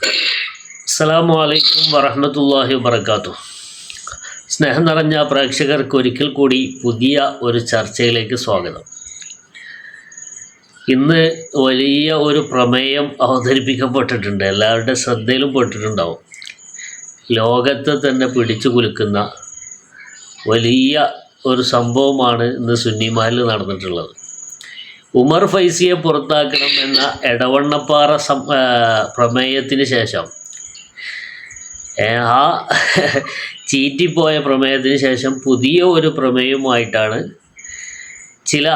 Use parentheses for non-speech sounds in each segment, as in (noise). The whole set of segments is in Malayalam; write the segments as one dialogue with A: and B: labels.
A: അസ്സലാമു അലൈക്കും വറഹ്മത്തുള്ളാഹി വബർക്കാത്തു സ്നേഹം നിറഞ്ഞ പ്രേക്ഷകർക്ക് ഒരിക്കൽ കൂടി പുതിയ ഒരു ചർച്ചയിലേക്ക് സ്വാഗതം. ഇന്ന് വലിയ ഒരു പ്രമേയം അവതരിപ്പിക്കപ്പെട്ടിട്ടുണ്ട്. എല്ലാവരുടെ ശ്രദ്ധയിലും പെട്ടിട്ടുണ്ടാവും. ലോകത്തെ തന്നെ പിടിച്ചു കുലുക്കുന്ന വലിയ ഒരു സംഭവമാണ് ഇന്ന് സുന്നിമാലിൽ നടന്നിട്ടുള്ളത്. ഉമർ ഫൈസിയെ പുറത്താക്കണം എന്ന എടവണ്ണപ്പാറ സം പ്രമേയത്തിന് ശേഷം. ആ ചീറ്റിപ്പോയ പ്രമേയത്തിന് ശേഷം പുതിയ ഒരു പ്രമേയവുമായിട്ടാണ് ചില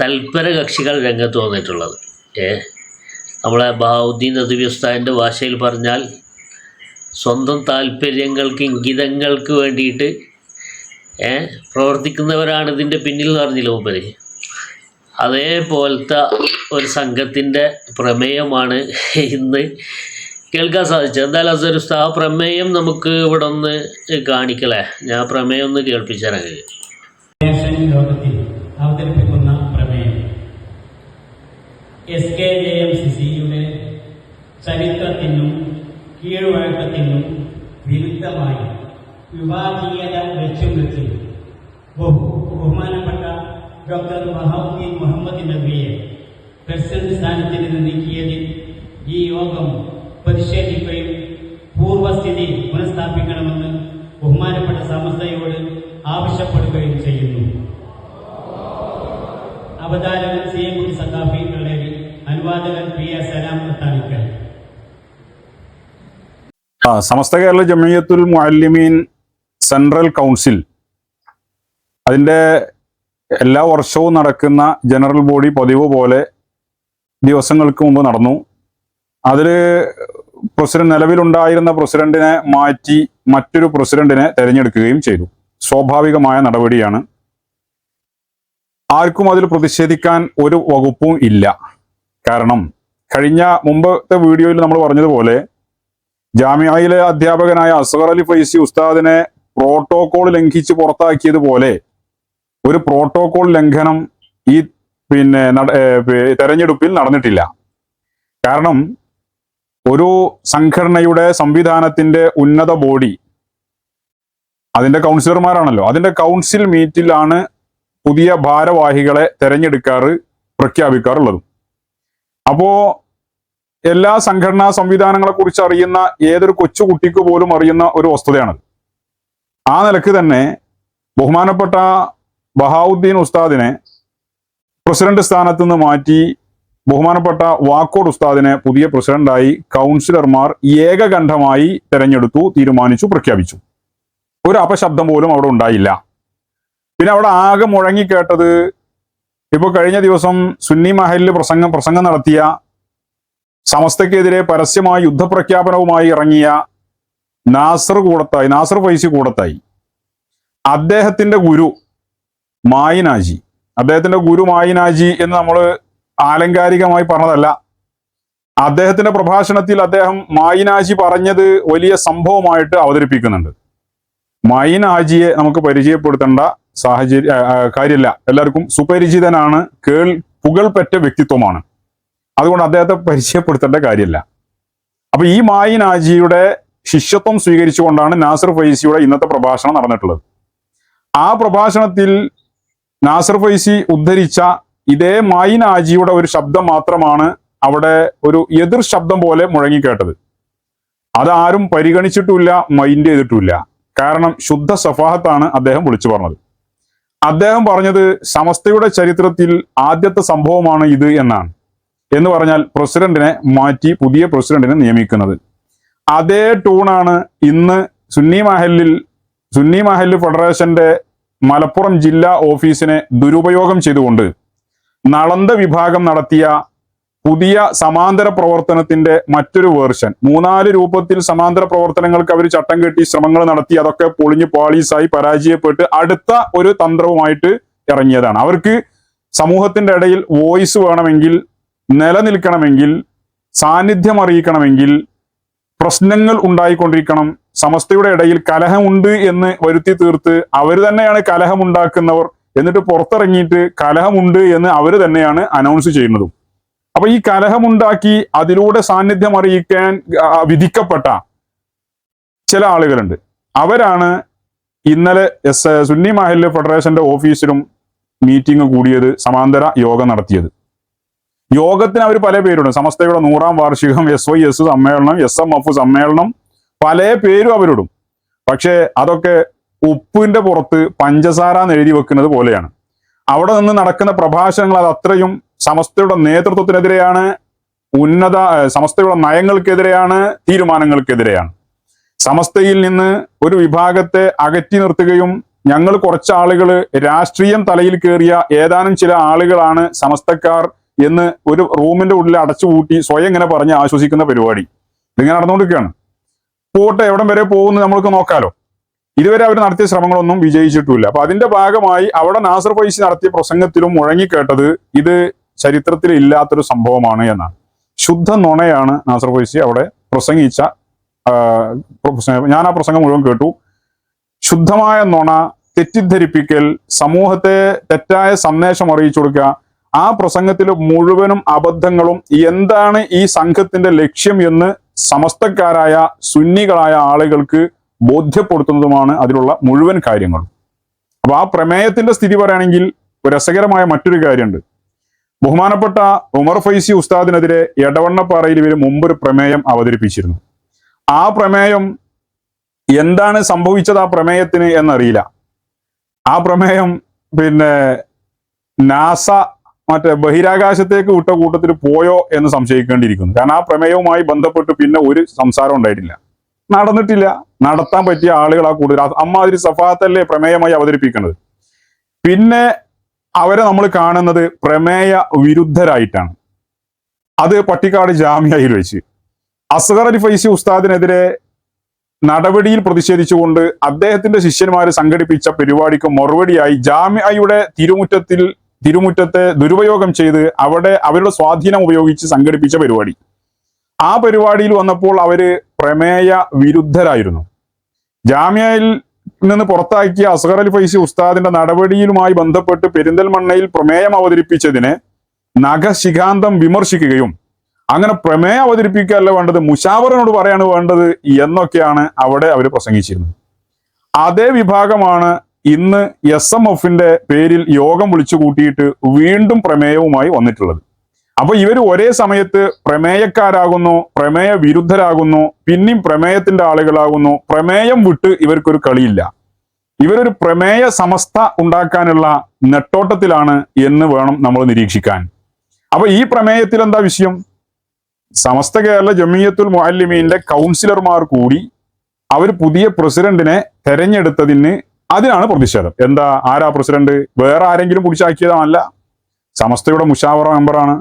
A: തൽപര കക്ഷികൾ രംഗത്ത് വന്നിട്ടുള്ളത്. ഏ നമ്മളെ ബഹാവുദ്ദീൻ ഉസ്താദിന്റെ ഭാഷയിൽ പറഞ്ഞാൽ സ്വന്തം താല്പര്യങ്ങൾക്ക് ഇംഗിതങ്ങൾക്ക് വേണ്ടിയിട്ട് പ്രവർത്തിക്കുന്നവരാണ് ഇതിന്റെ പിന്നിൽ എന്ന് പറഞ്ഞില്ല മൂപ്പര്? അതേപോലത്തെ ഒരു സംഘത്തിന്റെ പ്രമേയമാണ് ഇന്ന് കേൾക്കാൻ സാധിച്ചത്. എന്തായാലും അതൊരു ആ പ്രമേയം നമുക്ക് ഇവിടെ ഒന്ന് കാണിക്കലേ? ഞാൻ പ്രമേയം ഒന്ന് കേൾപ്പിച്ചു തരാം നിങ്ങൾക്ക്.
B: അവതരിപ്പിക്കുന്ന പ്രമേയം. S K J M C സിയുടെ ചരിത്രത്തിനും കീഴ്വഴക്കത്തിനും വിരുദ്ധമായി വിഭാഗീയത ലക്ഷ്യം വെച്ച് ബഹുമാനം ഡോക്ടർ വഹാബുദ്ദീൻ മുഹമ്മദ് നബിയെ പ്രസിഡന്റ് സ്ഥാനത്തിൽ നിന്ന് നീക്കിയതിൽ ഈ യോഗം പ്രതിഷേധിക്കുകയും പൂർവസ്ഥിതി പുനഃസ്ഥാപിക്കണമെന്ന് ബഹുമാനപ്പെട്ട സമസ്തയോട് ആവശ്യപ്പെടുകയും ചെയ്യുന്നു. അവതാരകൻ C M Saqafi പിള്ളേരി അനുവാദകൻ P S Salam Thanikkal
C: Samastha Kerala Jamiyyathul Muallimeen central council അതിന്റെ എല്ലാ വർഷവും നടക്കുന്ന ജനറൽ ബോഡി പതിവ് പോലെ ദിവസങ്ങൾക്ക് മുമ്പ് നടന്നു. അതിൽ പ്രസിഡന്റ് നിലവിലുണ്ടായിരുന്ന പ്രസിഡന്റിനെ മാറ്റി മറ്റൊരു പ്രസിഡന്റിനെ തെരഞ്ഞെടുക്കുകയും ചെയ്തു. സ്വാഭാവികമായ നടപടിയാണ്. ആർക്കും അതിൽ പ്രതിഷേധിക്കാൻ ഒരു വകുപ്പും ഇല്ല. കാരണം കഴിഞ്ഞ മുമ്പത്തെ വീഡിയോയിൽ നമ്മൾ പറഞ്ഞതുപോലെ ജാമ്യയിലെ അധ്യാപകനായ അസഹർ അലി ഫൈസി ഉസ്താദിനെ പ്രോട്ടോകോൾ ലംഘിച്ച് പുറത്താക്കിയതുപോലെ ഒരു പ്രോട്ടോകോൾ ലംഘനം ഈ പിന്നെ തെരഞ്ഞെടുപ്പിൽ നടന്നിട്ടില്ല. കാരണം ഒരു സംഘടനയുടെ സംവിധാനത്തിന്റെ ഉന്നത ബോഡി അതിന്റെ കൗൺസിലർമാരാണല്ലോ. അതിന്റെ കൗൺസിൽ മീറ്റിലാണ് പുതിയ ഭാരവാഹികളെ തെരഞ്ഞെടുക്കാറ് പ്രഖ്യാപിക്കാറുള്ളത്. അപ്പോ എല്ലാ സംഘടനാ സംവിധാനങ്ങളെ കുറിച്ച് അറിയുന്ന ഏതൊരു കൊച്ചുകുട്ടിക്ക് പോലും അറിയുന്ന ഒരു വസ്തുതയാണത്. ആ നിലയ്ക്ക് തന്നെ ബഹുമാനപ്പെട്ട ബഹാവുദ്ദീൻ ഉസ്താദിനെ പ്രസിഡന്റ് സ്ഥാനത്ത് നിന്ന് മാറ്റി ബഹുമാനപ്പെട്ട വാക്കോട് ഉസ്താദിനെ പുതിയ പ്രസിഡന്റായി കൗൺസിലർമാർ ഏകകണ്ഠമായി തെരഞ്ഞെടുത്തു തീരുമാനിച്ചു പ്രഖ്യാപിച്ചു. ഒരു അപശബ്ദം പോലും അവിടെ ഉണ്ടായില്ല. പിന്നെ അവിടെ ആകെ മുഴങ്ങിക്കേട്ടത് ഇപ്പൊ കഴിഞ്ഞ ദിവസം സുന്നി മഹലിൽ പ്രസംഗം പ്രസംഗം നടത്തിയ സമസ്തക്കെതിരെ പരസ്യമായ യുദ്ധപ്രഖ്യാപനവുമായി ഇറങ്ങിയ നാസർ കൂടത്തായി നാസർ ഫൈസി കൂടത്തായി. അദ്ദേഹത്തിന്റെ ഗുരു മായിനാജി. അദ്ദേഹത്തിന്റെ ഗുരു മായിനാജി എന്ന് നമ്മൾ ആലങ്കാരികമായി പറഞ്ഞതല്ല. അദ്ദേഹത്തിന്റെ പ്രഭാഷണത്തിൽ അദ്ദേഹം മായിനാജി പറഞ്ഞത് വലിയ സംഭവമായിട്ട് അവതരിപ്പിക്കുന്നുണ്ട്. മായിനാജിയെ നമുക്ക് പരിചയപ്പെടുത്തേണ്ട സാഹചര്യ കാര്യമില്ല. എല്ലാവർക്കും സുപരിചിതനാണ് കേൾ പുകൾപെറ്റ വ്യക്തിത്വമാണ്. അതുകൊണ്ട് അദ്ദേഹത്തെ പരിചയപ്പെടുത്തേണ്ട കാര്യമില്ല. അപ്പൊ ഈ മായിനാജിയുടെ ശിഷ്യത്വം സ്വീകരിച്ചുകൊണ്ടാണ് നാസർ ഫൈസിയുടെ ഇന്നത്തെ പ്രഭാഷണം നടന്നിട്ടുള്ളത്. ആ പ്രഭാഷണത്തിൽ നാസർ ഫൈസി ഉദ്ധരിച്ച ഇതേ മൈൻ ആജിയുടെ ഒരു ശബ്ദം മാത്രമാണ് അവിടെ ഒരു എതിർ ശബ്ദം പോലെ മുഴങ്ങിക്കേട്ടത്. അതാരും പരിഗണിച്ചിട്ടില്ല മൈൻഡ് ചെയ്തിട്ടില്ല കാരണം ശുദ്ധ സഫാഹത്താണ് അദ്ദേഹം വിളിച്ചു പറഞ്ഞത്. അദ്ദേഹം പറഞ്ഞത് സമസ്തയുടെ ചരിത്രത്തിൽ ആദ്യത്തെ സംഭവമാണ് ഇത് എന്നാണ്. എന്ന് പറഞ്ഞാൽ പ്രസിഡന്റിനെ മാറ്റി പുതിയ പ്രസിഡന്റിനെ നിയമിക്കുന്നത്. അതേ ടൂണാണ് ഇന്ന് സുന്നി മഹലിൽ സുന്നി മഹൽ ഫെഡറേഷന്റെ മലപ്പുറം ജില്ലാ ഓഫീസിനെ ദുരുപയോഗം ചെയ്തുകൊണ്ട് നളന്ത വിഭാഗം നടത്തിയ പുതിയ സമാന്തര പ്രവർത്തനത്തിന്റെ മറ്റൊരു വേർഷൻ. മൂന്നാൽ രൂപത്തിൽ സമാന്തര പ്രവർത്തനങ്ങൾക്ക് അവർ ചട്ടം കെട്ടി ശ്രമങ്ങൾ നടത്തി അതൊക്കെ പൊളിഞ്ഞ് പോളീസായി പരാജയപ്പെട്ട് അടുത്ത ഒരു തന്ത്രവുമായിട്ട് ഇറങ്ങിയതാണ്. അവർക്ക് സമൂഹത്തിന്റെ ഇടയിൽ വോയിസ് വേണമെങ്കിൽ നിലനിൽക്കണമെങ്കിൽ സാന്നിധ്യം അറിയിക്കണമെങ്കിൽ പ്രശ്നങ്ങൾ ഉണ്ടായിക്കൊണ്ടിരിക്കണം. സമസ്തയുടെ ഇടയിൽ കലഹമുണ്ട് എന്ന് വരുത്തി തീർത്ത് അവർ തന്നെയാണ് കലഹമുണ്ടാക്കുന്നവർ എന്നിട്ട് പുറത്തിറങ്ങിയിട്ട് കലഹമുണ്ട് എന്ന് അവർ തന്നെയാണ് അനൗൺസ് ചെയ്യുന്നതും. അപ്പൊ ഈ കലഹമുണ്ടാക്കി അതിലൂടെ സാന്നിധ്യം അറിയിക്കാൻ വിധിക്കപ്പെട്ട ചില ആളുകളുണ്ട്. അവരാണ് ഇന്നലെ എസ് സുന്നി മഹല്ല് ഫെഡറേഷന്റെ ഓഫീസിലും മീറ്റിംഗ് കൂടിയത് സമാന്തര യോഗം നടത്തിയത്. യോഗത്തിന് അവർ പല പേരുണ്ട്. സമസ്തയുടെ നൂറാം വാർഷികം എസ് വൈ എസ് സമ്മേളനം എസ് എം എഫ് സമ്മേളനം പല പേരും അവരിടും. പക്ഷേ അതൊക്കെ ഉപ്പിന്റെ പുറത്ത് പഞ്ചസാര എന്ന് എഴുതി വെക്കുന്നത് പോലെയാണ്. അവിടെ നിന്ന് നടക്കുന്ന പ്രഭാഷണങ്ങൾ അത് അത്രയും സമസ്തയുടെ നേതൃത്വത്തിനെതിരെയാണ് ഉന്നത സമസ്തയുടെ നയങ്ങൾക്കെതിരെയാണ് തീരുമാനങ്ങൾക്കെതിരെയാണ്. സമസ്തയിൽ നിന്ന് ഒരു വിഭാഗത്തെ അകറ്റി നിർത്തുകയും ഞങ്ങൾ കുറച്ച് ആളുകൾ രാഷ്ട്രീയം തലയിൽ കയറിയ ഏതാനും ചില ആളുകളാണ് സമസ്തക്കാർ എന്ന് ഒരു റൂമിന്റെ ഉള്ളിൽ അടച്ചുപൂട്ടി സ്വയം ഇങ്ങനെ പറഞ്ഞ് ആശ്വസിക്കുന്ന പരിപാടി. ഇതിങ്ങനെ നടന്നുകൊണ്ടിരിക്കുകയാണ്. പോട്ടെ എവിടം വരെ പോകുന്നു നമ്മൾക്ക് നോക്കാലോ. ഇതുവരെ അവർ നടത്തിയ ശ്രമങ്ങളൊന്നും വിജയിച്ചിട്ടില്ല. അപ്പൊ അതിന്റെ ഭാഗമായി അവിടെ നാസർ ഫൈസി നടത്തിയ പ്രസംഗത്തിലും മുഴങ്ങിക്കേട്ടത് ഇത് ചരിത്രത്തിൽ ഇല്ലാത്തൊരു സംഭവമാണ് എന്നാണ്. ശുദ്ധ നുണയാണ് നാസർ ഫൈസി അവിടെ പ്രസംഗിച്ച ഞാൻ ആ പ്രസംഗം മുഴുവൻ കേട്ടു. ശുദ്ധമായ നുണ തെറ്റിദ്ധരിപ്പിക്കൽ സമൂഹത്തെ തെറ്റായ സന്ദേശം അറിയിച്ചു കൊടുക്കുക ആ പ്രസംഗത്തിൽ മുഴുവനും അബദ്ധങ്ങളും എന്താണ് ഈ സംഘത്തിന്റെ ലക്ഷ്യം എന്ന് സമസ്തക്കാരായ സുന്നികളായ ആളുകൾക്ക് ബോധ്യപ്പെടുത്തുന്നതുമാണ് അതിലുള്ള മുഴുവൻ കാര്യങ്ങളും. അപ്പൊ ആ പ്രമേയത്തിന്റെ സ്ഥിതി പറയുകയാണെങ്കിൽ രസകരമായ മറ്റൊരു കാര്യമുണ്ട്. ബഹുമാനപ്പെട്ട ഉമർ ഫൈസി ഉസ്താദിനെതിരെ എടവണ്ണപ്പാറയിൽ ഇവർ മുമ്പൊരു പ്രമേയം അവതരിപ്പിച്ചിരുന്നു. ആ പ്രമേയം എന്താണ് സംഭവിച്ചത് ആ പ്രമേയത്തിന് എന്നറിയില്ല. ആ പ്രമേയം പിന്നെ നാസ മറ്റേ ബഹിരാകാശത്തേക്ക് വിട്ട കൂട്ടത്തിൽ പോയോ എന്ന് സംശയിക്കേണ്ടിയിരിക്കുന്നു. കാരണം ആ പ്രമേയവുമായി ബന്ധപ്പെട്ട് പിന്നെ ഒരു സംസാരം ഉണ്ടായിട്ടില്ല. നടന്നിട്ടില്ല. നടത്താൻ പറ്റിയ ആളുകൾ ആ കൂടുതൽ അമ്മാതിരി സഫാത്തല്ലേ പ്രമേയമായി അവതരിപ്പിക്കുന്നത്. പിന്നെ അവരെ നമ്മൾ കാണുന്നത് പ്രമേയ വിരുദ്ധരായിട്ടാണ്. അത് പട്ടിക്കാട് ജാമ്യയിൽ വെച്ച്. അസ്ഹർ അലി ഫൈസി ഉസ്താദിനെതിരെ നടപടിയിൽ പ്രതിഷേധിച്ചുകൊണ്ട് അദ്ദേഹത്തിന്റെ ശിഷ്യന്മാർ സംഘടിപ്പിച്ച പരിപാടിക്ക് മറുപടിയായി ജാമ്യയുടെ തിരുമുറ്റത്തിൽ തിരുമുറ്റത്തെ ദുരുപയോഗം ചെയ്ത് അവിടെ അവരുടെ സ്വാധീനം ഉപയോഗിച്ച് സംഘടിപ്പിച്ച പരിപാടി. ആ പരിപാടിയിൽ വന്നപ്പോൾ അവർ പ്രമേയ വിരുദ്ധരായിരുന്നു. ജാമ്യയിൽ നിന്ന് പുറത്താക്കിയ അസഹർ അലി ഫൈസി ഉസ്താദിന്റെ നടപടിയിലുമായി ബന്ധപ്പെട്ട് പെരിന്തൽമണ്ണയിൽ പ്രമേയം അവതരിപ്പിച്ചതിനെ നഖശിഖാന്തം വിമർശിക്കുകയും അങ്ങനെ പ്രമേയം അവതരിപ്പിക്കുകയല്ല വേണ്ടത് മുഷാവറിനോട് പറയാണ് വേണ്ടത് എന്നൊക്കെയാണ് അവിടെ അവർ പ്രസംഗിച്ചിരുന്നത്. അതേ വിഭാഗമാണ് ഇന്ന് എസ് എം എഫിന്റെ പേരിൽ യോഗം വിളിച്ചു കൂട്ടിയിട്ട് വീണ്ടും പ്രമേയവുമായി വന്നിട്ടുള്ളത്. അപ്പൊ ഇവർ ഒരേ സമയത്ത് പ്രമേയക്കാരാകുന്നു പ്രമേയ വിരുദ്ധരാകുന്നു പിന്നെയും പ്രമേയത്തിന്റെ ആളുകളാകുന്നു. പ്രമേയം വിട്ട് ഇവർക്കൊരു കളിയില്ല. ഇവരൊരു പ്രമേയ സമസ്ത ഉണ്ടാക്കാനുള്ള നെട്ടോട്ടത്തിലാണ് എന്ന് വേണം നമ്മൾ നിരീക്ഷിക്കാൻ. അപ്പൊ ഈ പ്രമേയത്തിൽ എന്താ വിഷയം? സമസ്ത കേരള ജമിയത്തുൽ മുഅല്ലിമീന്റെ കൗൺസിലർമാർ കൂടി അവർ പുതിയ പ്രസിഡന്റിനെ തെരഞ്ഞെടുത്തതിന് അതിനാണ് പ്രതിഷേധം. എന്താ ആരാ പ്രസിഡന്റ്? വേറെ ആരെങ്കിലും പിടിച്ചാക്കിയതാണല്ല. സമസ്തയുടെ മുഷാവറ മെമ്പറാണ്.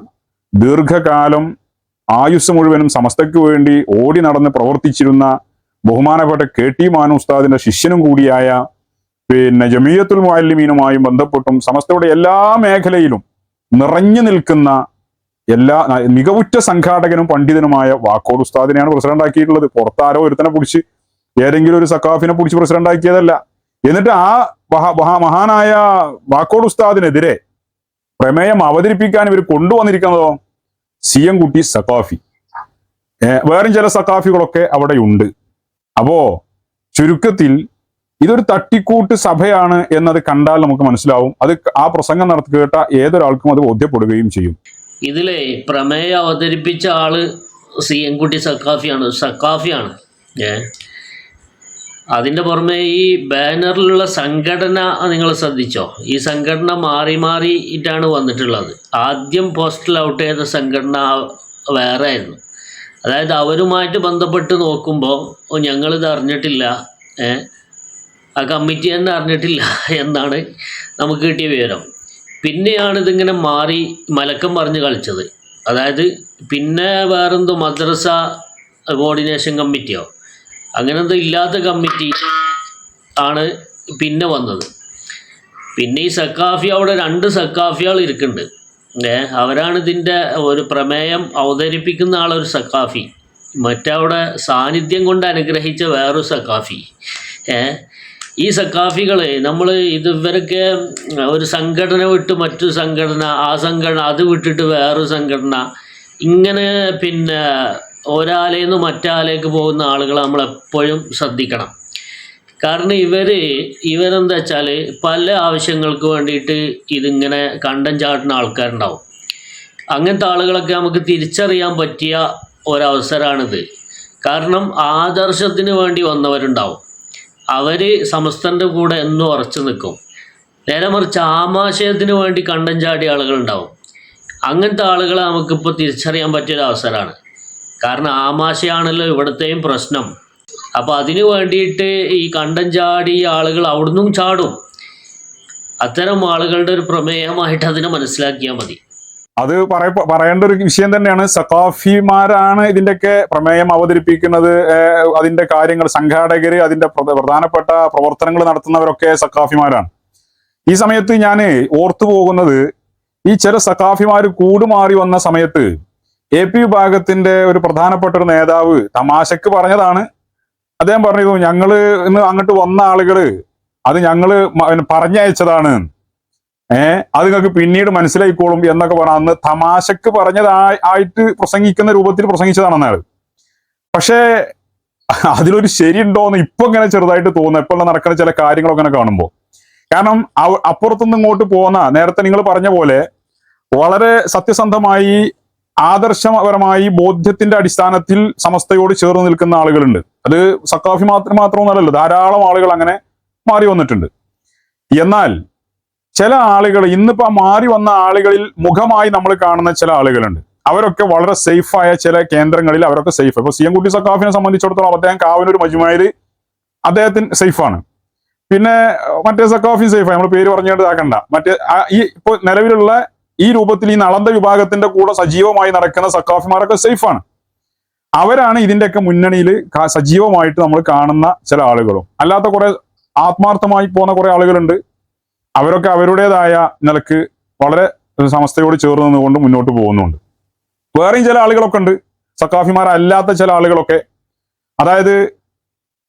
C: ദീർഘകാലം ആയുസ് മുഴുവനും സമസ്തയ്ക്ക് വേണ്ടി ഓടി നടന്ന് പ്രവർത്തിച്ചിരുന്ന ബഹുമാനപ്പെട്ട കെ ടി മാനു ഉസ്താദിന്റെ ശിഷ്യനും കൂടിയായ പിന്നെ ജമീയത്തുൽ മുഅല്ലിമീനുമായും ബന്ധപ്പെട്ടും സമസ്തയുടെ എല്ലാ മേഖലയിലും നിറഞ്ഞു നിൽക്കുന്ന എല്ലാ മികവുറ്റ സംഘാടകനും പണ്ഡിതനുമായ വാക്കോട് ഉസ്താദിനെയാണ് പ്രസിഡന്റ് ആക്കിയിട്ടുള്ളത് പുറത്താരോ ഒരുത്തനെ പിടിച്ച് ഏതെങ്കിലും ഒരു സക്കാഫിനെ പിടിച്ച് പ്രസിഡന്റ് ആക്കിയതല്ല എന്നിട്ട് ആ മഹാ- മഹാ- മഹാനായ വാക്കോട് ഉസ്താദിനെതിരെ പ്രമേയം അവതരിപ്പിക്കാൻ ഇവർ കൊണ്ടുവന്നിരിക്കുന്നതോ? സി എം കുട്ടി സക്കാഫി വേറെ ചില സക്കാഫികളൊക്കെ അവിടെ ഉണ്ട് അപ്പോ ചുരുക്കത്തിൽ ഇതൊരു തട്ടിക്കൂട്ട് സഭയാണ് എന്നത് കണ്ടാൽ നമുക്ക് മനസ്സിലാവും. അത് ആ പ്രസംഗം നടത്തി കേട്ട ഏതൊരാൾക്കും അത് ബോധ്യപ്പെടുകയും ചെയ്യും.
A: ഇതിലെ പ്രമേയം അവതരിപ്പിച്ച ആൾ സി എം കുട്ടി സക്കാഫിയാണ് സക്കാഫിയാണ് ഏ? അതിന്റെ പുറമെ ഈ ബാനറിലുള്ള സംഘടന നിങ്ങൾ ശ്രദ്ധിച്ചോ? ഈ സംഘടന മാറി മാറിയിട്ടാണ് വന്നിട്ടുള്ളത്. ആദ്യം പോസ്റ്റൽ ഔട്ട് ചെയ്ത സംഘടന വേറെ ആയിരുന്നു. അതായത് അവരുമായിട്ട് ബന്ധപ്പെട്ട് നോക്കുമ്പോൾ ഞങ്ങളിത് അറിഞ്ഞിട്ടില്ല. ആ കമ്മിറ്റി തന്നെ അറിഞ്ഞിട്ടില്ല എന്നാണ് നമുക്ക് കിട്ടിയ വിവരം. പിന്നെയാണ് ഇതിങ്ങനെ മാറി മലക്കം പറഞ്ഞ് കളിച്ചത്. അതായത് പിന്നെ വേറെന്തോ മദ്രസ കോർഡിനേഷൻ കമ്മിറ്റിയോ അങ്ങനെന്തോ ഇല്ലാത്ത കമ്മിറ്റി ആണ് പിന്നെ വന്നത്. പിന്നെ ഈ സക്കാഫി അവിടെ രണ്ട് സക്കാഫികൾ ഇരിക്കുന്നുണ്ട്. ഏ അവരാണ് ഇതിന്റെ ഒരു പ്രമേയം അവതരിപ്പിക്കുന്ന ആളൊരു സക്കാഫി മറ്റവിടെ സാന്നിധ്യം കൊണ്ട് അനുഗ്രഹിച്ച വേറൊരു സക്കാഫി ഏ ഈ സക്കാഫികളെ നമ്മൾ ഇത് ഇവരൊക്കെ ഒരു സംഘടന വിട്ട് മറ്റു സംഘടന ആ സംഘടന അത് വിട്ടിട്ട് വേറൊരു സംഘടന ഇങ്ങനെ പിന്നെ ഒരാളേന്ന് മറ്റാലേക്ക് പോകുന്ന ആളുകൾ നമ്മൾ എപ്പോഴും ശ്രദ്ധിക്കണം. കാരണം ഇവർ ഇവരെന്താ വെച്ചാൽ പല ആവശ്യങ്ങൾക്ക് വേണ്ടിയിട്ട് ഇതിങ്ങനെ കണ്ടം ചാട്ടുന്ന ആൾക്കാരുണ്ടാവും. അങ്ങനത്തെ ആളുകളൊക്കെ നമുക്ക് തിരിച്ചറിയാൻ പറ്റിയ ഒരവസരമാണിത് കാരണം ആദർശത്തിന് വേണ്ടി വന്നവരുണ്ടാവും. അവർ സമസ്തന്റെ കൂടെ എന്നും ഉറച്ചു നിൽക്കും. നേരെ മറിച്ച് ആമാശയത്തിന് വേണ്ടി കണ്ടം ചാടിയ ആളുകളുണ്ടാവും. അങ്ങനത്തെ ആളുകളെ നമുക്കിപ്പോൾ തിരിച്ചറിയാൻ പറ്റിയൊരു അവസരമാണ് കാരണം ആമാശയാണല്ലോ ഇവിടുത്തെയും പ്രശ്നം. അപ്പോൾ അതിനു വേണ്ടിയിട്ട് ഈ കണ്ടം ചാടി ആളുകൾ അവിടുന്നും ചാടും. അത്തരം ആളുകളുടെ ഒരു പ്രമേയമായിട്ട് അതിനെ മനസ്സിലാക്കിയാൽ മതി.
C: അത് പറയ പറയേണ്ട ഒരു വിഷയം തന്നെയാണ്. സഖാഫിമാരാണ് ഇതിന്റെയൊക്കെ പ്രമേയം അവതരിപ്പിക്കുന്നത്. അതിന്റെ കാര്യങ്ങൾ സംഘാടകർ അതിന്റെ പ്ര- പ്രധാനപ്പെട്ട പ്രവർത്തനങ്ങൾ നടത്തുന്നവരൊക്കെ സഖാഫിമാരാണ്. ഈ സമയത്ത് ഞാൻ ഓർത്തു പോകുന്നത് ഈ ചില സഖാഫിമാർ കൂടുമാറി വന്ന സമയത്ത് എ പി വിഭാഗത്തിന്റെ ഒരു പ്രധാനപ്പെട്ട ഒരു നേതാവ് തമാശക്ക് പറഞ്ഞതാണ്. അദ്ദേഹം പറഞ്ഞു ഞങ്ങൾ ഇന്ന് അങ്ങോട്ട് വന്ന ആളുകൾ അത് ഞങ്ങൾ പറഞ്ഞയച്ചതാണ്. ഏഹ് അത് നിങ്ങൾക്ക് പിന്നീട് മനസ്സിലായിക്കോളും എന്നൊക്കെ പറഞ്ഞ അന്ന് തമാശക്ക് പറഞ്ഞതായി ആയിട്ട് പ്രസംഗിക്കുന്ന രൂപത്തിൽ പ്രസംഗിച്ചതാണ് അയാൾ പക്ഷേ അതിലൊരു ശരിയുണ്ടോന്ന് ഇപ്പൊ ഇങ്ങനെ ചെറുതായിട്ട് തോന്നുന്നു. ഇപ്പോൾ നടക്കുന്ന ചില കാര്യങ്ങളൊക്കെ ഇങ്ങനെ കാണുമ്പോൾ കാരണം അപ്പുറത്തുനിന്ന് ഇങ്ങോട്ട് പോകുന്ന നേരത്തെ നിങ്ങൾ പറഞ്ഞ പോലെ വളരെ സത്യസന്ധമായി ആദർശപരമായി ബോധ്യത്തിന്റെ അടിസ്ഥാനത്തിൽ സമസ്തയോട് ചേർന്ന് നിൽക്കുന്ന ആളുകളുണ്ട്. അത് സക്കാഫി മാത്രം മാത്രമൊന്നല്ലല്ലോ ധാരാളം ആളുകൾ അങ്ങനെ മാറി വന്നിട്ടുണ്ട്. എന്നാൽ ചില ആളുകൾ ഇന്നിപ്പോ മാറി വന്ന ആളുകളിൽ മുഖമായി നമ്മൾ കാണുന്ന ചില ആളുകളുണ്ട്. അവരൊക്കെ വളരെ സേഫായ ചില കേന്ദ്രങ്ങളിൽ അവരൊക്കെ സേഫ് ഇപ്പൊ സി എം കുട്ടി സക്കാഫിനെ സംബന്ധിച്ചിടത്തോളം അദ്ദേഹം കാവനൂർ മജുമായിൽ അദ്ദേഹത്തിന് സേഫാണ് പിന്നെ മറ്റേ സക്കാഫി സേഫാണ് നമ്മൾ പേര് പറഞ്ഞുകൊണ്ട് ഇതാക്കണ്ട. മറ്റേ ഈ ഇപ്പൊ നിലവിലുള്ള ഈ രൂപത്തിൽ ഈ നളന്ത വിഭാഗത്തിന്റെ കൂടെ സജീവമായി നടക്കുന്ന സക്കാഫിമാരൊക്കെ സേഫാണ്. അവരാണ് ഇതിന്റെയൊക്കെ മുന്നണിയിൽ സജീവമായിട്ട് നമ്മൾ കാണുന്ന ചില ആളുകളും. അല്ലാത്ത കുറെ ആത്മാർത്ഥമായി പോകുന്ന കുറെ ആളുകളുണ്ട്. അവരൊക്കെ അവരുടേതായ നിലയ്ക്ക് വളരെ സമസ്തയോട് ചേർന്ന് നിന്നുകൊണ്ട് മുന്നോട്ട് പോകുന്നുണ്ട്. വേറെയും ചില ആളുകളൊക്കെ ഉണ്ട്. സക്കാഫിമാരല്ലാത്ത ചില ആളുകളൊക്കെ. അതായത്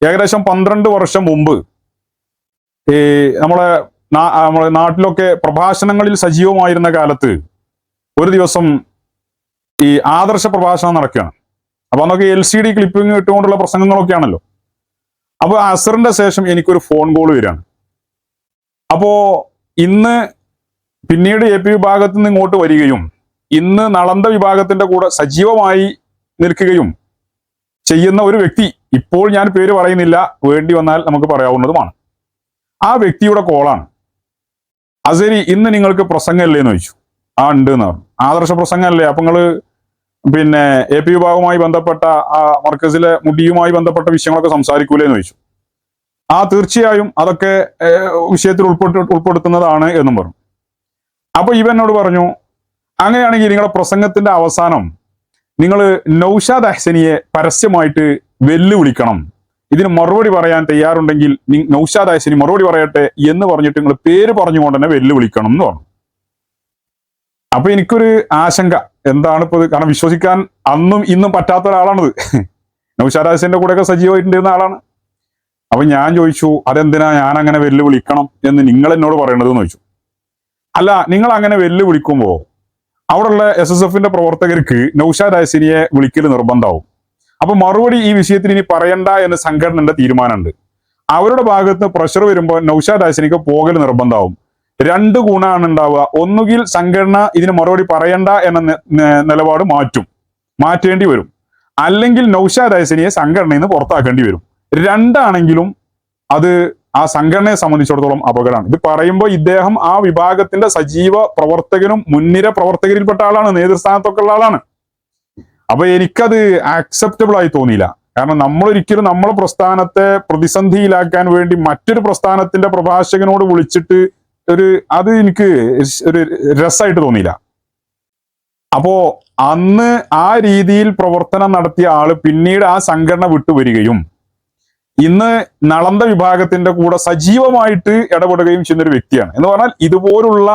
C: ഏകദേശം പന്ത്രണ്ട് വർഷം മുമ്പ് ഈ നമ്മളെ നമ്മളെ നാട്ടിലൊക്കെ പ്രഭാഷണങ്ങളിൽ സജീവമായിരുന്ന കാലത്ത് ഒരു ദിവസം ഈ ആദർശ പ്രഭാഷണം നടക്കുകയാണ്. അപ്പൊ അന്നൊക്കെ എൽ സി ഡി ക്ലിപ്പിംഗ് ഇട്ടുകൊണ്ടുള്ള പ്രസംഗങ്ങളൊക്കെ ആണല്ലോ അപ്പൊ അസറിന്റെ ശേഷം എനിക്കൊരു ഫോൺ കോൾ വരികയാണ്. അപ്പോ ഇന്ന് പിന്നീട് എ പി വിഭാഗത്തിൽ നിന്ന് ഇങ്ങോട്ട് വരികയും ഇന്ന് നളന്ത വിഭാഗത്തിന്റെ കൂടെ സജീവമായി നിൽക്കുകയും ചെയ്യുന്ന ഒരു വ്യക്തി ഇപ്പോൾ ഞാൻ പേര് പറയുന്നില്ല വേണ്ടി വന്നാൽ നമുക്ക് പറയാവുന്നതുമാണ്. ആ വ്യക്തിയുടെ കോളാണ് അസരി ഇന്ന് നിങ്ങൾക്ക് പ്രസംഗമല്ലേ എന്ന് ചോദിച്ചു. ആ ഉണ്ട് എന്ന് പറഞ്ഞു. ആദർശ പ്രസംഗമല്ലേ? അപ്പൊ നിങ്ങൾ പിന്നെ എ പി വിഭാഗവുമായി ബന്ധപ്പെട്ട ആ മർക്കസിലെ മുടിയുമായി ബന്ധപ്പെട്ട വിഷയങ്ങളൊക്കെ സംസാരിക്കൂലേ എന്ന് ചോദിച്ചു. ആ തീർച്ചയായും അതൊക്കെ വിഷയത്തിൽ ഉൾപ്പെട്ട് ഉൾപ്പെടുത്തുന്നതാണ് എന്നും പറഞ്ഞു. അപ്പൊ ഇവനോട് പറഞ്ഞു അങ്ങനെയാണെങ്കിൽ നിങ്ങളുടെ പ്രസംഗത്തിന്റെ അവസാനം നിങ്ങൾ നൌഷാദ് അഹ്സനിയെ പരസ്യമായിട്ട് വെല്ലുവിളിക്കണം. ഇതിന് മറുപടി പറയാൻ തയ്യാറുണ്ടെങ്കിൽ നൌഷാദ് അഹ്സനി മറുപടി പറയട്ടെ എന്ന് പറഞ്ഞിട്ട് നിങ്ങൾ പേര് പറഞ്ഞുകൊണ്ട് തന്നെ വെല്ലുവിളിക്കണം എന്ന് പറഞ്ഞു. അപ്പൊ എനിക്കൊരു ആശങ്ക. എന്താണ് ഇപ്പൊ ഇത്? കാരണം വിശ്വസിക്കാൻ അന്നും ഇന്നും പറ്റാത്ത ഒരാളാണിത്. (laughs) നൌഷാദ് ആയസിന്റെ കൂടെയൊക്കെ സജീവമായിട്ടുണ്ടിരുന്ന ആളാണ്. അപ്പൊ ഞാൻ ചോദിച്ചു അതെന്തിനാ ഞാൻ അങ്ങനെ വെല്ലുവിളിക്കണം എന്ന് നിങ്ങൾ എന്നോട് പറയണത്? എന്ന് ചോദിച്ചു. അല്ല നിങ്ങൾ അങ്ങനെ വെല്ലുവിളിക്കുമ്പോൾ അവിടെയുള്ള എസ് എസ് എഫിന്റെ പ്രവർത്തകർക്ക് നൌഷാദ് ആയസിനിയെ വിളിക്കൽ നിർബന്ധമാവും. അപ്പൊ മറുപടി ഈ വിഷയത്തിൽ ഇനി പറയണ്ട എന്ന് സംഘടനയുടെ തീരുമാനമുണ്ട്. അവരുടെ ഭാഗത്ത് പ്രഷർ വരുമ്പോൾ നൌഷാദ് ഹസനിക്ക് പോകൽ നിർബന്ധമാവും. രണ്ട് ഗുണമാണ് ഉണ്ടാവുക. ഒന്നുകിൽ സംഘടന ഇതിന് മറുപടി പറയണ്ട എന്ന നിലപാട് മാറ്റും. മാറ്റേണ്ടി വരും. അല്ലെങ്കിൽ നൌഷാദ് ഹസനിയെ സംഘടനയിൽ നിന്ന് പുറത്താക്കേണ്ടി വരും. രണ്ടാണെങ്കിലും അത് ആ സംഘടനയെ സംബന്ധിച്ചിടത്തോളം അപകടമാണ്. ഇത് പറയുമ്പോൾ ഇദ്ദേഹം ആ വിഭാഗത്തിന്റെ സജീവ പ്രവർത്തകനും മുൻനിര പ്രവർത്തകരിൽപ്പെട്ട ആളാണ് നേതൃസ്ഥാനത്തൊക്കെ ഉള്ള ആളാണ്. അപ്പൊ എനിക്കത് ആക്സെപ്റ്റബിൾ ആയി തോന്നിയില്ല. കാരണം നമ്മൾ ഒരിക്കലും നമ്മളെ പ്രസ്ഥാനത്തെ പ്രതിസന്ധിയിലാക്കാൻ വേണ്ടി മറ്റൊരു പ്രസ്ഥാനത്തിന്റെ പ്രഭാഷകനോട് വിളിച്ചിട്ട് ഒരു അത് എനിക്ക് ഒരു രസമായിട്ട് തോന്നിയില്ല. അപ്പോ അന്ന് ആ രീതിയിൽ പ്രവർത്തനം നടത്തിയ ആൾ പിന്നീട് ആ സംഘടന വിട്ടുവരികയും ഇന്ന് നളന്ത വിഭാഗത്തിന്റെ കൂടെ സജീവമായിട്ട് ഇടപെടുകയും ചെയ്യുന്ന ഒരു വ്യക്തിയാണ്. എന്ന് പറഞ്ഞാൽ ഇതുപോലുള്ള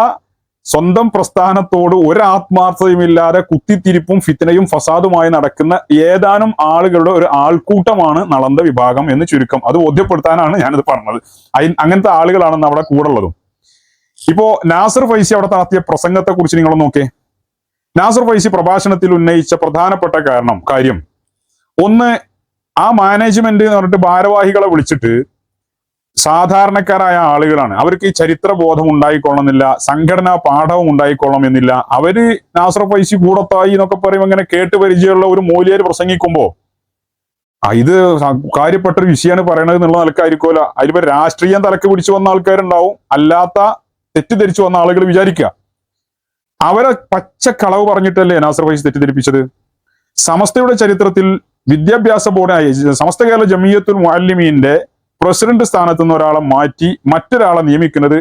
C: സ്വന്തം പ്രസ്ഥാനത്തോട് ഒരു ആത്മാർത്ഥതയുമില്ലാതെ കുത്തിത്തിരിപ്പും ഫിത്തനയും ഫസാദുമായി നടക്കുന്ന ഏതാനും ആളുകളുടെ ഒരു ആൾക്കൂട്ടമാണ് നളന്ത വിഭാഗം എന്ന് ചുരുക്കം അത് ബോധ്യപ്പെടുത്താനാണ് ഞാനിത് പറഞ്ഞത്. അതിൻ അങ്ങനത്തെ ആളുകളാണ് അവിടെ കൂടെ ഉള്ളതും ഇപ്പോ നാസർ ഫൈസി അവിടെ നടത്തിയ പ്രസംഗത്തെ കുറിച്ച് നിങ്ങൾ നോക്കേ നാസർ ഫൈസി പ്രഭാഷണത്തിൽ ഉന്നയിച്ച പ്രധാനപ്പെട്ട കാരണം കാര്യം. ഒന്ന് ആ മാനേജ്മെന്റ് എന്ന് പറഞ്ഞിട്ട് ഭാരവാഹികളെ വിളിച്ചിട്ട് സാധാരണക്കാരായ ആളുകളാണ്. അവർക്ക് ഈ ചരിത്ര ബോധം ഉണ്ടായിക്കൊള്ളണമെന്നില്ല സംഘടനാ പാഠവും ഉണ്ടായിക്കൊള്ളണമെന്നില്ല അവർ നാസർ പൈസി കൂടത്തായി എന്നൊക്കെ പറയും ഇങ്ങനെ കേട്ട് പരിചയമുള്ള ഒരു മൂല്യർ പ്രസംഗിക്കുമ്പോ ആ ഇത് കാര്യപ്പെട്ട ഒരു വിഷയമാണ് പറയണത് എന്നുള്ള നിലക്കായിരിക്കുമല്ല. അതിലിപ്പോ രാഷ്ട്രീയം തലക്ക് പിടിച്ചു വന്ന ആൾക്കാരുണ്ടാവും അല്ലാത്ത തെറ്റിദ്ധരിച്ചു വന്ന ആളുകൾ വിചാരിക്കുക. അവരെ പച്ച കളവ് പറഞ്ഞിട്ടല്ലേ നാസർ പൈസി തെറ്റിദ്ധരിപ്പിച്ചത്? സമസ്തയുടെ ചരിത്രത്തിൽ വിദ്യാഭ്യാസ ബോർഡിനായി സമസ്ത കേരള ജമീയത്തുൽ മുഅല്ലിമീന്റെ പ്രസിഡന്റ് സ്ഥാനത്ത് നിന്ന് ഒരാളെ മാറ്റി മറ്റൊരാളെ നിയമിക്കുന്നത്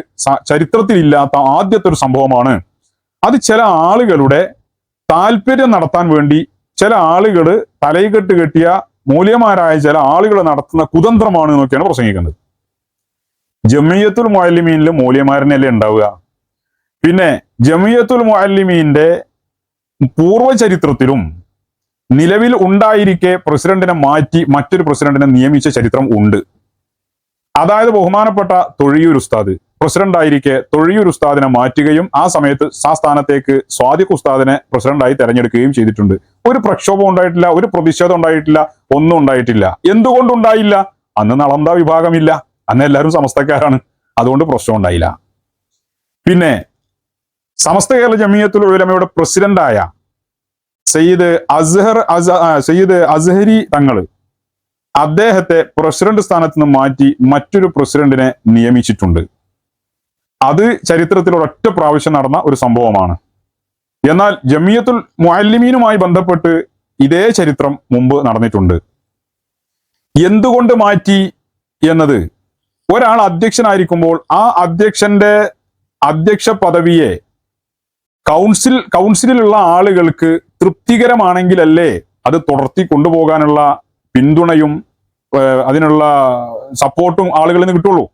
C: ചരിത്രത്തിലില്ലാത്ത ആദ്യത്തെ ഒരു സംഭവമാണ്. അത് ചില ആളുകളുടെ താല്പര്യം നടത്താൻ വേണ്ടി ചില ആളുകൾ തലയിക്കെട്ട് കെട്ടിയ മൂല്യമാരായ ചില ആളുകൾ നടത്തുന്ന കുതന്ത്രമാണ് എന്നൊക്കെയാണ് പ്രസംഗിക്കുന്നത്. ജമിയത്തുൽ മുഅല്ലിമീനിൽ മൂല്യമാരനല്ലേ ഉണ്ടാവുക? പിന്നെ ജമിയത്തുൽ പൂർവ ചരിത്രത്തിലും നിലവിൽ ഉണ്ടായിരിക്കെ പ്രസിഡന്റിനെ മാറ്റി മറ്റൊരു പ്രസിഡന്റിനെ നിയമിച്ച ചരിത്രം ഉണ്ട്. അതായത് ബഹുമാനപ്പെട്ട തൊഴിയൂർ ഉസ്താദ്. പ്രസിഡന്റ് ആയിരിക്കെ തൊഴിയൂർ ഉസ്താദിനെ മാറ്റുകയും ആ സമയത്ത് ആ സ്ഥാനത്തേക്ക് സ്വാദിഖ് ഉസ്താദിനെ പ്രസിഡന്റായി തെരഞ്ഞെടുക്കുകയും ചെയ്തിട്ടുണ്ട്. ഒരു പ്രക്ഷോഭം ഉണ്ടായിട്ടില്ല ഒരു പ്രതിഷേധം ഉണ്ടായിട്ടില്ല ഒന്നും ഉണ്ടായിട്ടില്ല. എന്തുകൊണ്ടുണ്ടായില്ല അന്ന് നളന്ത വിഭാഗമില്ല. അന്ന് എല്ലാവരും സമസ്തക്കാരാണ്. അതുകൊണ്ട് പ്രശ്നം ഉണ്ടായില്ല. പിന്നെ സമസ്ത കേരള ജമിയത്തുൽ ഉലമയുടെ പ്രസിഡന്റായ സയ്യിദ് അസ്ഹർ അസ സയ്യിദ് അസ്ഹരി തങ്ങൾ അദ്ദേഹത്തെ പ്രസിഡന്റ് സ്ഥാനത്ത് നിന്ന് മാറ്റി മറ്റൊരു പ്രസിഡന്റിനെ നിയമിച്ചിട്ടുണ്ട്. അത് ചരിത്രത്തിൽ ഒരൊറ്റ പ്രാവശ്യം നടന്ന ഒരു സംഭവമാണ്. എന്നാൽ ജമിയത്തുൽ മുഅല്ലിമീനുമായി ബന്ധപ്പെട്ട് ഇതേ ചരിത്രം മുമ്പ് നടന്നിട്ടുണ്ട്. എന്തുകൊണ്ട് മാറ്റി എന്നത്? ഒരാൾ അധ്യക്ഷനായിരിക്കുമ്പോൾ ആ അധ്യക്ഷന്റെ അധ്യക്ഷ പദവിയെ കൗൺസിൽ കൗൺസിലുള്ള ആളുകൾക്ക് തൃപ്തികരമാണെങ്കിലല്ലേ അത് തുടർത്തി കൊണ്ടുപോകാനുള്ള പിന്തുണയും അതിനുള്ള സപ്പോർട്ടും ആളുകളിൽ നിന്ന് കിട്ടുള്ളൂ.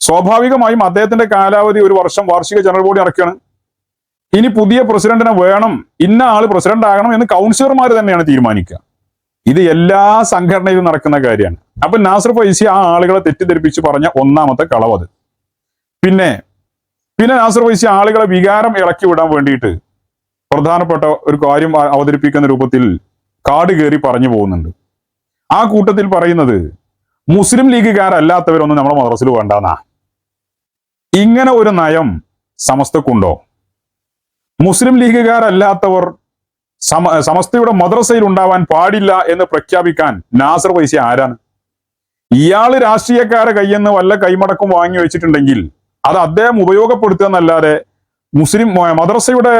C: സ്വാഭാവികമായും അദ്ദേഹത്തിന്റെ കാലാവധി ഒരു വർഷം വാർഷിക ജനറൽ ബോഡി ഇറക്കുകയാണ് ഇനി പുതിയ പ്രസിഡന്റിനെ വേണം ഇന്ന ആൾ പ്രസിഡന്റ് ആകണം എന്ന് കൗൺസിലർമാർ തന്നെയാണ് തീരുമാനിക്കുക. ഇത് എല്ലാ സംഘടനയിലും നടക്കുന്ന കാര്യമാണ്. അപ്പൊ നാസർ ഫൈസി ആ ആളുകളെ തെറ്റിദ്ധരിപ്പിച്ച് പറഞ്ഞ ഒന്നാമത്തെ കളവത് പിന്നെ പിന്നെ നാസർ ഫൈസി ആളുകളെ വികാരം ഇളക്കി വിടാൻ വേണ്ടിയിട്ട് പ്രധാനപ്പെട്ട ഒരു കാര്യം അവതരിപ്പിക്കുന്ന രൂപത്തിൽ കാട് കയറി പറഞ്ഞു പോകുന്നുണ്ട്. ആ കൂട്ടത്തിൽ പറയുന്നത് മുസ്ലിം ലീഗുകാരല്ലാത്തവരൊന്നും നമ്മുടെ മദ്രസിൽ വേണ്ടെന്നാ. ഇങ്ങനെ ഒരു നയം സമസ്തക്കുണ്ടോ? മുസ്ലിം ലീഗുകാരല്ലാത്തവർ സമ സമസ്തയുടെ മദ്രസയിൽ ഉണ്ടാവാൻ പാടില്ല എന്ന് പ്രഖ്യാപിക്കാൻ നാസർ പൈസ ആരാണ്? ഇയാൾ രാഷ്ട്രീയക്കാരെ കയ്യെന്ന് വല്ല കൈമടക്കം വാങ്ങി വെച്ചിട്ടുണ്ടെങ്കിൽ അത് അദ്ദേഹം ഉപയോഗപ്പെടുത്തുക എന്നല്ലാതെ മുസ്ലിം മദ്രസയുടെ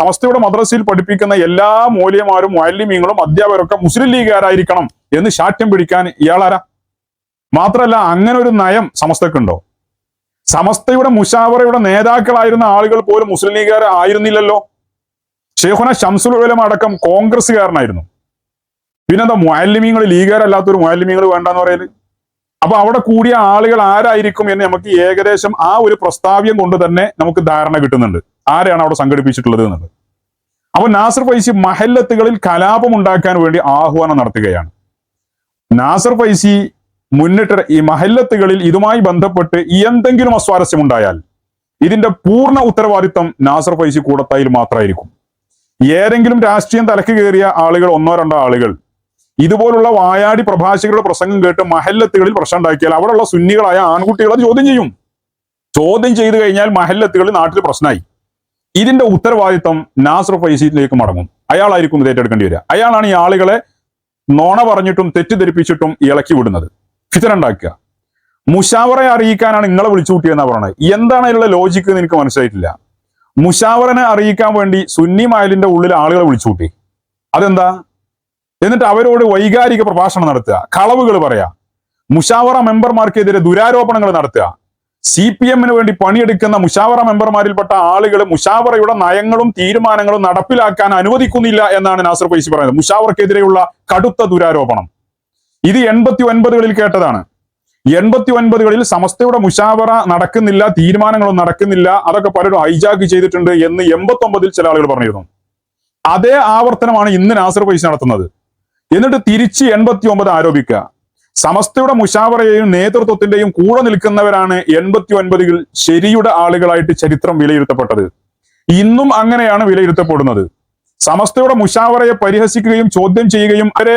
C: സമസ്തയുടെ മദ്രസയിൽ പഠിപ്പിക്കുന്ന എല്ലാ മൂല്യമാരും മാലിന്യങ്ങളും അധ്യാപകരൊക്കെ മുസ്ലിം ലീഗുകാരായിരിക്കണം. എന്ന് ശാഠ്യം പിടിക്കാൻ ഇയാളാരാ? മാത്രമല്ല അങ്ങനെ ഒരു നയം സമസ്തക്കുണ്ടോ സമസ്തയുടെ മുഷാവറയുടെ നേതാക്കളായിരുന്ന ആളുകൾ പോലും മുസ്ലിം ലീഗുകാർ ആയിരുന്നില്ലല്ലോ. ഷെയ്ഖുന ഷംസുൽ ഉലമ അടക്കം കോൺഗ്രസ്സുകാരനായിരുന്നു. പിന്നെന്താ മുഅല്ലിമീങ്ങൾ ലീഗുകാരല്ലാത്തൊരു മുഅല്ലിമീങ്ങൾ വേണ്ടെന്ന് പറയൽ? അപ്പൊ അവിടെ കൂടിയ ആളുകൾ ആരായിരിക്കും എന്ന് നമുക്ക് ഏകദേശം ആ ഒരു പ്രസ്താവ്യം കൊണ്ട് തന്നെ നമുക്ക് ധാരണ കിട്ടുന്നുണ്ട്. ആരെയാണ് അവിടെ സംഘടിപ്പിച്ചിട്ടുള്ളത് എന്നുള്ളത്? അപ്പൊ നാസർ ഫൈസി മഹല്ലത്തുകളിൽ കലാപം ഉണ്ടാക്കാൻ വേണ്ടി ആഹ്വാനം നടത്തുകയാണ്. നാസർ ഫൈസി മുന്നിട്ട് ഈ മഹല്ലത്തുകളിൽ ഇതുമായി ബന്ധപ്പെട്ട് എന്തെങ്കിലും അസ്വാരസ്യം ഉണ്ടായാൽ ഇതിന്റെ പൂർണ ഉത്തരവാദിത്തം നാസർ ഫൈസി കൂടത്തായിൽ മാത്രമായിരിക്കും. ഏതെങ്കിലും രാഷ്ട്രീയം തലക്ക് കയറിയ ആളുകൾ ഒന്നോ രണ്ടോ ആളുകൾ ഇതുപോലുള്ള വായാടി പ്രഭാഷകരുടെ പ്രസംഗം കേട്ട് മഹല്ലത്തുകളിൽ പ്രശ്നം ഉണ്ടാക്കിയാൽ അവിടെയുള്ള സുന്നികളായ ആൺകുട്ടികളെ ചോദ്യം ചെയ്യും. ചോദ്യം ചെയ്തു കഴിഞ്ഞാൽ മഹല്ലത്തുകളിൽ നാട്ടിൽ പ്രശ്നമായി. ഇതിന്റെ ഉത്തരവാദിത്തം നാസർ ഫൈസിയിലേക്ക് മടങ്ങും. അയാളായിരിക്കും ഇത് ഏറ്റെടുക്കേണ്ടി വരിക. അയാളാണ് ഈ ആളുകളെ നോണ പറഞ്ഞിട്ടും തെറ്റിദ്ധരിപ്പിച്ചിട്ടും ഇളക്കി വിടുന്നത്. ഫിത്തന ഉണ്ടാക്കുക. മുഷാവറയെ അറിയിക്കാനാണ് നിങ്ങളെ വിളിച്ചു കൂട്ടിയെന്നാ പറയുന്നത് എന്താണ് അതിലുള്ള ലോജിക്ക് എന്ന് എനിക്ക് മനസ്സിലായിട്ടില്ല. മുഷാവറനെ അറിയിക്കാൻ വേണ്ടി സുന്നി മയലിന്റെ ഉള്ളിൽ ആളുകളെ വിളിച്ചുകൂട്ടി അതെന്താ? എന്നിട്ട് അവരോട് വൈകാരിക പ്രഭാഷണം നടത്തുക. കളവുകൾ പറയാ. മുഷാവറ മെമ്പർമാർക്കെതിരെ ദുരാരോപണങ്ങൾ നടത്തുക. സി പി എമ്മിന് വേണ്ടി പണിയെടുക്കുന്ന മുഷാവറ മെമ്പർമാരിൽപ്പെട്ട ആളുകൾ മുഷാവറയുടെ നയങ്ങളും തീരുമാനങ്ങളും നടപ്പിലാക്കാൻ അനുവദിക്കുന്നില്ല എന്നാണ് നാസർ പൈസി പറയുന്നത്. മുഷാവറക്കെതിരെയുള്ള കടുത്ത ദുരാരോപണം. ഇത് എൺപത്തി ഒൻപതുകളിൽ കേട്ടതാണ്. എൺപത്തി ഒൻപതുകളിൽ സമസ്തയുടെ മുഷാവറ നടക്കുന്നില്ല തീരുമാനങ്ങളും നടക്കുന്നില്ല അതൊക്കെ പലരും ഹൈജാക്ക് ചെയ്തിട്ടുണ്ട് എന്ന് എൺപത്തി ഒമ്പതിൽ ചില ആളുകൾ പറഞ്ഞിരുന്നു. അതേ ആവർത്തനമാണ് ഇന്ന് നാസർ പൈസ നടത്തുന്നത്. എന്നിട്ട് തിരിച്ച് എൺപത്തി ഒമ്പത് ആരോപിക്കുക. സമസ്തയുടെ മുഷാവറയെയും നേതൃത്വത്തിന്റെയും കൂടെ നിൽക്കുന്നവരാണ് എൺപത്തി ഒൻപതിൽ ശരിയുടെ ആളുകളായിട്ട് ചരിത്രം വിലയിരുത്തപ്പെട്ടത്. ഇന്നും അങ്ങനെയാണ് വിലയിരുത്തപ്പെടുന്നത്. സമസ്തയുടെ മുഷാവറയെ പരിഹസിക്കുകയും ചോദ്യം ചെയ്യുകയും അവരെ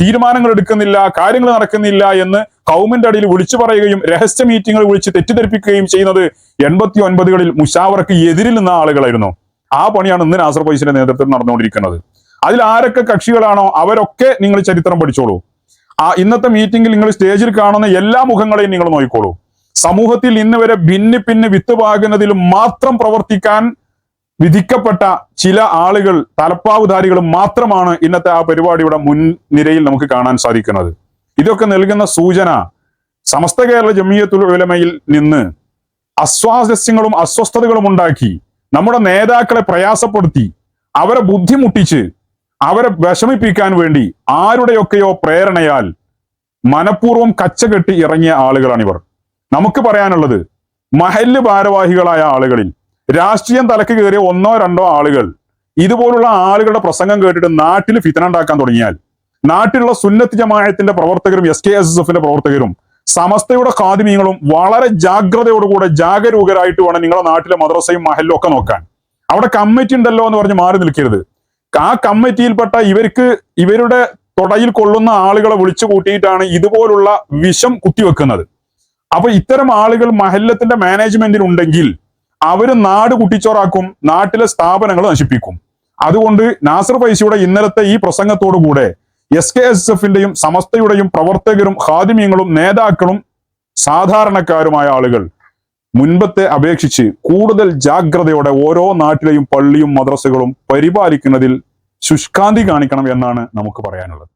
C: തീരുമാനങ്ങൾ എടുക്കുന്നില്ല കാര്യങ്ങൾ നടക്കുന്നില്ല എന്ന് കൗമിന്റെ അടിയിൽ വിളിച്ചു പറയുകയും രഹസ്യ മീറ്റിംഗുകൾ വിളിച്ച് തെറ്റിദ്ധരിപ്പിക്കുകയും ചെയ്യുന്നത് എൺപത്തി ഒൻപതുകളിൽ മുഷാവറക്ക് എതിരിൽ നിന്ന ആളുകളായിരുന്നു. ആ പണിയാണ് ഇന്ന് നാസർ പൈസിന്റെ നേതൃത്വത്തിൽ നടന്നുകൊണ്ടിരിക്കുന്നത്. അതിൽ ആരൊക്കെ കക്ഷികളാണോ അവരൊക്കെ നിങ്ങൾ ചരിത്രം പഠിച്ചോളൂ. ആ ഇന്നത്തെ മീറ്റിംഗിൽ നിങ്ങൾ സ്റ്റേജിൽ കാണുന്ന എല്ലാ മുഖങ്ങളെയും നിങ്ങൾ നോക്കിക്കോളൂ. സമൂഹത്തിൽ ഇന്ന് വരെ ഭിന്നിപ്പിന്ന് വിത്ത് പാകുന്നതിൽ മാത്രം പ്രവർത്തിക്കാൻ വിധിക്കപ്പെട്ട ചില ആളുകൾ തലപ്പാവുധാരികൾ മാത്രമാണ് ഇന്നത്തെ ആ പരിപാടിയുടെ മുൻനിരയിൽ നമുക്ക് കാണാൻ സാധിക്കുന്നത്. ഇതൊക്കെ നൽകുന്ന സൂചന സമസ്ത കേരള ജമിയത്തുൽ ഉലമയിൽ നിന്ന് അസ്വാസ്യങ്ങളും അസ്വസ്ഥതകളും ഉണ്ടാക്കി നമ്മുടെ നേതാക്കളെ പ്രയാസപ്പെടുത്തി അവരെ ബുദ്ധിമുട്ടിച്ച് അവരെ വിഷമിപ്പിക്കാൻ വേണ്ടി ആരുടെയൊക്കെയോ പ്രേരണയാൽ മനഃപൂർവം കച്ചകെട്ടി ഇറങ്ങിയ ആളുകളാണിവർ. നമുക്ക് പറയാനുള്ളത് മഹല്ല് ഭാരവാഹികളായ ആളുകളിൽ രാഷ്ട്രീയം തലക്ക് കയറിയ ഒന്നോ രണ്ടോ ആളുകൾ ഇതുപോലുള്ള ആളുകളുടെ പ്രസംഗം കേട്ടിട്ട് നാട്ടിൽ ഫിത്തന ഉണ്ടാക്കാൻ തുടങ്ങിയാൽ നാട്ടിലുള്ള സുന്നത്ത് ജമാഅത്തിന്റെ പ്രവർത്തകരും എസ് കെ എസ് എസ് എഫിന്റെ പ്രവർത്തകരും സമസ്തയുടെ കാതിമീങ്ങളും വളരെ ജാഗ്രതയോടുകൂടെ ജാഗരൂകരായിട്ട് വേണം നിങ്ങളുടെ നാട്ടിലെ മദ്രസയും മഹലും ഒക്കെ നോക്കാൻ. അവിടെ കമ്മിറ്റി ഉണ്ടല്ലോ എന്ന് പറഞ്ഞ് മാറി നിൽക്കരുത്. ആ കമ്മിറ്റിയിൽപ്പെട്ട ഇവർക്ക് ഇവരുടെ തൊടയിൽ കൊള്ളുന്ന ആളുകളെ വിളിച്ചു കൂട്ടിയിട്ടാണ് ഇതുപോലുള്ള വിഷം കുത്തിവെക്കുന്നത്. അപ്പൊ ഇത്തരം ആളുകൾ മഹല്ലത്തിന്റെ മാനേജ്മെന്റിൽ ഉണ്ടെങ്കിൽ അവർ നാട് കുട്ടിച്ചോറാക്കും നാട്ടിലെ സ്ഥാപനങ്ങൾ നശിപ്പിക്കും. അതുകൊണ്ട് നാസർ പൈസയുടെ ഇന്നലത്തെ ഈ പ്രസംഗത്തോടു കൂടെ എസ് കെ എസ് എഫിന്റെയും സമസ്തയുടെയും പ്രവർത്തകരും ഹാദിമ്യങ്ങളും നേതാക്കളും സാധാരണക്കാരുമായ ആളുകൾ മുൻപത്തെ അപേക്ഷിച്ച് കൂടുതൽ ജാഗ്രതയോടെ ഓരോ നാട്ടിലെയും പള്ളിയും മദ്രസകളും പരിപാലിക്കുന്നതിൽ ശുഷ്കാന്തി കാണിക്കണം എന്നാണ് നമുക്ക് പറയാനുള്ളത്.